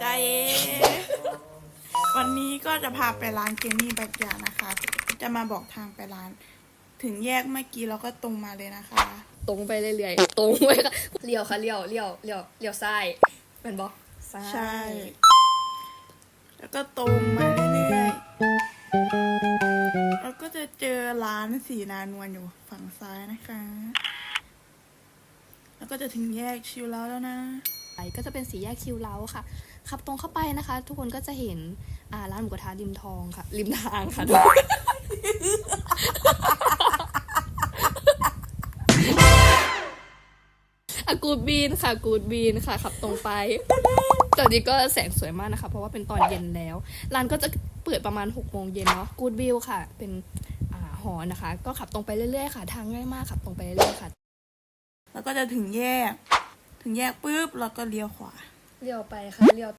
ใจเอวันนี้ก็จะพาไปร้านเจนี่แบกยานะคะ จะมาบอกทางไปร้าน ถึงแยกเมื่อกี้เราก็ตรงมาเลยนะคะ ตรงไปเรื่อยๆ ตรงไปค่ะเลี้ยวค่ะเลี้ยวเลี้ยวเลี้ยวเลี้ยวซ้ายเป็นบอซ้ายใช่ แล้วก็ตรงมาเรื่อยๆ แล้วก็จะเจอร้านสีนานวลอยู่ฝั่งซ้ายนะคะ แล้วก็จะถึงแยกชิวแล้วแล้วนะ ไปก็จะเป็นสีแยกคิวเล้าค่ะ ขับตรงเข้าไปนะคะ ทุกคนก็จะเห็นอ่าร้านหมูกระทะริมทองค่ะ ริมทางค่ะทุกคนอะกูดบีนค่ะกูดบีนค่ะ ขับตรงไปตอนนี้ก็แสงสวยมากนะคะ เพราะว่าเป็นตอนเย็นแล้ว ร้านก็จะเปิดประมาณ6กโมงเย็นเนาะกูดวิวค่ะ เป็นอ่าหอนะคะ ก็ขับตรงไปเรื่อยๆค่ะ ทางง่ายมากขับตรงไปเรื่อยๆค่ะ แล้วก็จะถึงแยก ถึงแยกปุ๊บเราก็เลี้ยวขวา เลี้ยวไปค่ะเลี้ยว